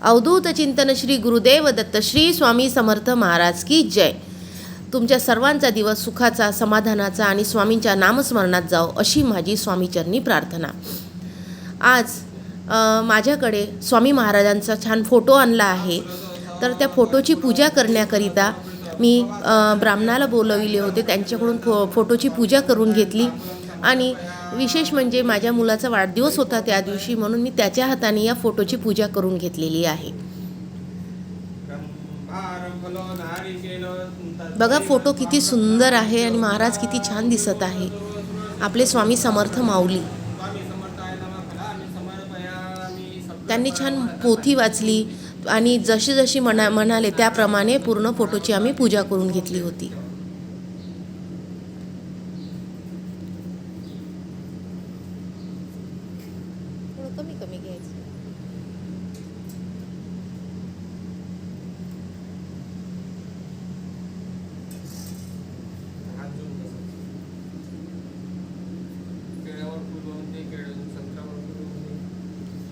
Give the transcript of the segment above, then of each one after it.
अवधूत चिंतन श्री गुरुदेव दत्त श्री स्वामी समर्थ महाराज की जय. तुमच्या सर्वांचा दिवस सुखाचा समाधानाचा आणि स्वामींच्या नामस्मरणात जाओ अशी माझी स्वामीचरणी प्रार्थना. आज माझ्याकडे स्वामी महाराजांचा छान फोटो आणला आहे. तर त्या फोटोची पूजा करण्याकरिता मी ब्राह्मणाला बोलविले होते. त्यांच्याकडून फो फोटोची पूजा करून घेतली. आणि विशेष म्हणजे माझ्या मुलाचा वाढदिवस होता त्या दिवशी म्हणून मी त्याच्या हाताने या फोटोची पूजा करून घेतलेली आहे. बघा फोटो किती सुंदर आहे आणि महाराज किती छान दिसत आहे. आपले स्वामी समर्थ माऊली. त्यांनी छान पोथी वाचली आणि जशी जशी म्हणा म्हणाले त्याप्रमाणे पूर्ण फोटोची आम्ही पूजा करून घेतली होती. कमी कमी घ्यायचं.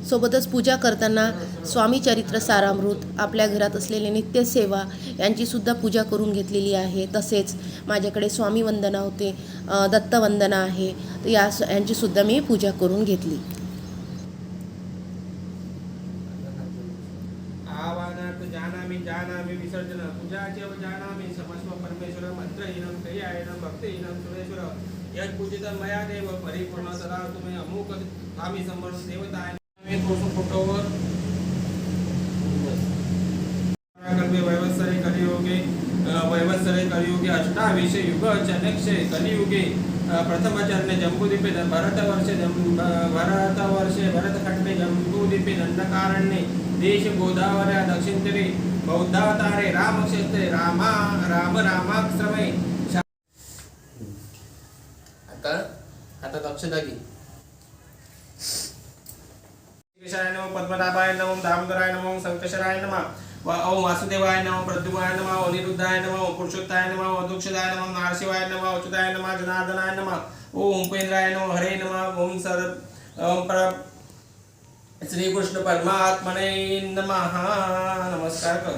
सोबतच पूजा करताना स्वामी चरित्र सारामृत आपल्या घरात असलेले नित्यसेवा यांची सुद्धा पूजा करून घेतलेली आहे. तसेच माझ्याकडे स्वामी वंदना होते दत्तवंदना आहे. तर या यांची सुद्धा मी पूजा करून घेतली आवाहनार्थ जानामि जानामि विसर्जन पूजाचैव जानामि समस्व परमेश्वर मन्त्रहीनं क्रियाहीनं भक्तिहीनं सुरेश्वर। यत्पूजितं मया देव परिपूर्ण सदा तुम्ही अमुक आम्ही समर्थ देवताय मी थोडंसं फोटोवर कल्पे वैवत्सरे कलियुगे अ, वैवत्सरे कलियुगे अष्टाविशे युग चनक्षे कलियुगे अ, प्रथमचरणे जम्बूद्वीपे द- भरतवर्षे जम्- भ- भरतवर्षे भरतखण्डे जम्बूद्वीपे दण्डकारण्ये देश गोदावऱ्या दक्षिणतरे बौद्धावतारे रामक्षेत्रे रामा राम रामाश्रमे। शा- आता आता दक्षता घे कृष्णाय नमः पद्मनाभाय नमः दामोदराय नमः संकशराय नमः। ओम वासुदेवाय नमः प्रद्युमाय नमः अनिरुद्धाय नमः पुरुषोत्ताय नमः अधुक्षदाय नमः नारशिवाय नमः अच्युताय नमः जनार्दनाय नमः ओम उपेंद्राय नमः हरे नमः ओम सर श्रीकृष्ण परमात्मने नमः नमस्कार कर.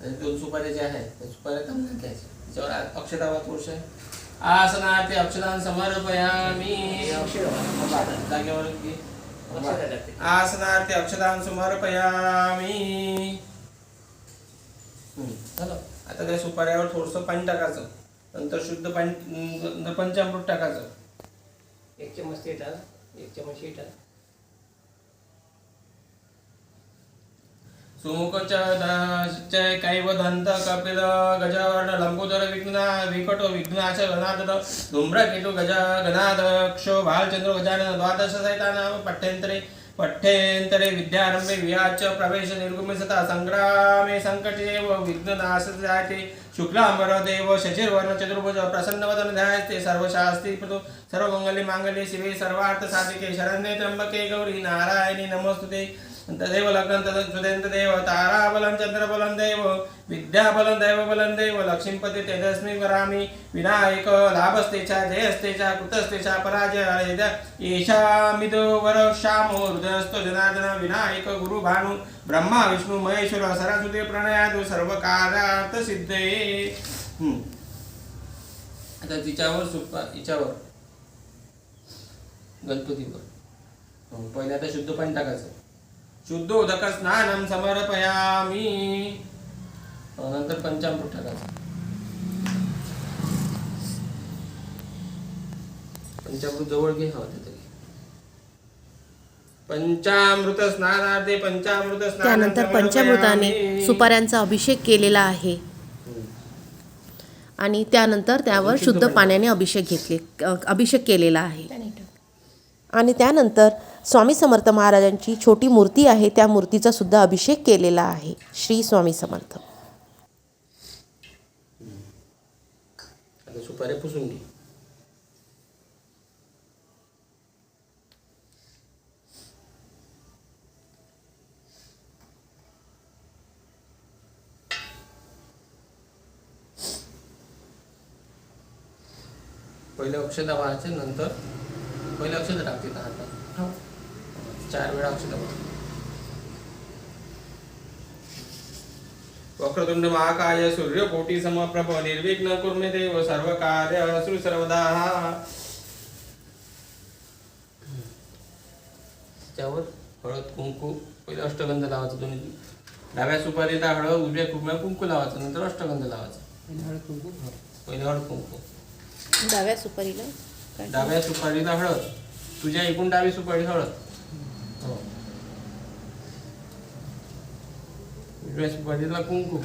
आणि दोन सुपाऱ्या ज्या आहेत त्या सुपाऱ्या कमी घ्यायच्या. त्याच्यावर अक्षतावात पुरुष आहे. आसनार्थी अक्षतान समर्पयामी. जागेवर घे. अक्षदान अक्षतान समर्पयामी झालं. आता त्या सुपाऱ्यावर थोडस पाणी टाकायचं. नंतर शुद्ध पाणी पंचामृत टाकायचं. एक चम्मच ते टाक एक चम्मच हे टाक. सुमुखचय कैव दंत कपिल गजवर्ण लंबोदर विघ्न विकट विघ्नाश गणाद धूम्रकेतु गज गणाद क्षो भालचंद्र गजानन द्वादश सहितानाम पठ्यंतरे पठ्येंतरे विद्यारंभे विहाच प्रवेश निर्गुमे सता संग्रामे संकटेव विघ्ननाश जाते शुक्लांबर देव शशिर्वर्ण चतुर्भुज प्रसन्नवदन ध्यायस्ते सर्वशास्त्री सर्व सर्वमंगले मांगल्ये शिवे सर्वार्थ साधिके शरण्ये त्र्यंबके गौरी नारायणी नमोस्तुते। तदेव लग्नं तदच्युतेन तदेव ताराबलं चन्द्रबलं देव विद्याबलं दैवबलं देव लक्ष्मीपती तेजस्मी वरामि विनायक लाभस्ते च जयस्ते च कृतस्ते च पराजय येषामिदो वरक्षामो हृदयस्थो जनार्दन विनायक गुरु भानु ब्रह्मा विष्णू महेश्वर सरस्वती प्रणयादो सर्वकारात सिद्धे आता तिच्यावर सुप्पा तिच्यावर. गणपतीवर. हो, पहिल्या आता शुद्ध पाणी टाकायचं. शुद्ध उदक स्नानम समर्पयामी नंतर पंचामृत टाकायचं. पंचामृत जवळ घे हवं ते तरी पंचामृत स्नानार्थे पंचामृत स्नानं त्यानंतर पंचामृताने. सुपाऱ्यांचा अभिषेक केलेला आहे. आणि त्यानंतर त्यावर शुद्ध पाण्याने अभिषेक घेतले अभिषेक केलेला आहे. आणि त्यानंतर स्वामी समर्थ महाराजांची छोटी मूर्ती आहे त्या मूर्तीचा सुद्धा अभिषेक केलेला आहे. श्री स्वामी समर्थ. पहिले अक्षता व्हायचे नंतर पहिले अक्षता टाकते चार वेळा व्हा वक्रतुंड महाकाय सूर्यकोटी समप्रभ निर्विघ्न कुर्मे देव सर्व कार्य श्री सर्वदा. त्यावर हळद कुंकू पहिले अष्टगंध लावायचं दोन्ही डाव्या सुपारीला हळद उजव्या कुंकू कुंकू लावायचं नंतर अष्टगंध लावायचं. पहिले हळद कुंकू. डाव्या सुपारीला? डाव्या सुपारीला हळद. तुझ्या एकूण डावी सुपारी हळद. कुंकू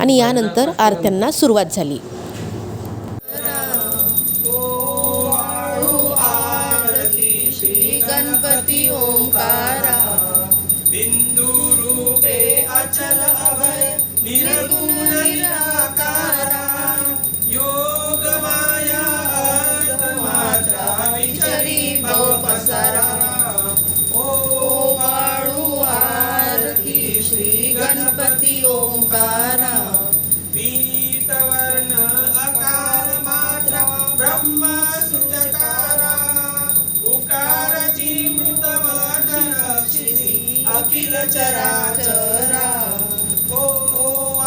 आणि यानंतर आरत्यांना सुरुवात झाली. ओंकारा पीतवर्ण अकार मात्र ब्रह्म सुचकारा। उकारची मृत रक्षिसी अखिल चराचरा। ओ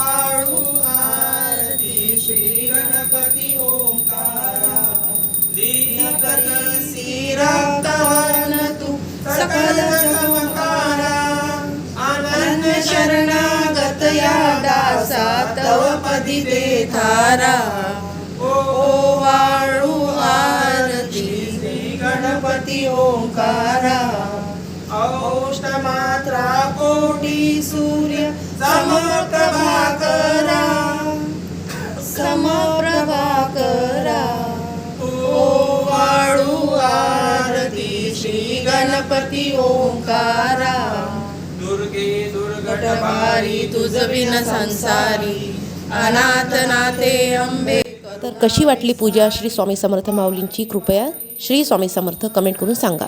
आळू आरती श्री गणपती ओंकारा। दीपकरी सिरावर्ण तू सकल चमकारा। आनंद शरण दे थारा ओ वाळू आरती श्री गणपती ओंकारा औष्ट मात्रा कोटी सूर्य समप्रभाकरा समप्रभाकरा ओ वाळू आरती श्री गणपती ओंकारा दुर्गे दुर्गटभारी तुझ बिन संसारी अंबे तर कशी वाटली पूजा? श्री स्वामी समर्थ माऊलींची कृपया. श्री स्वामी समर्थ कमेंट करून सांगा.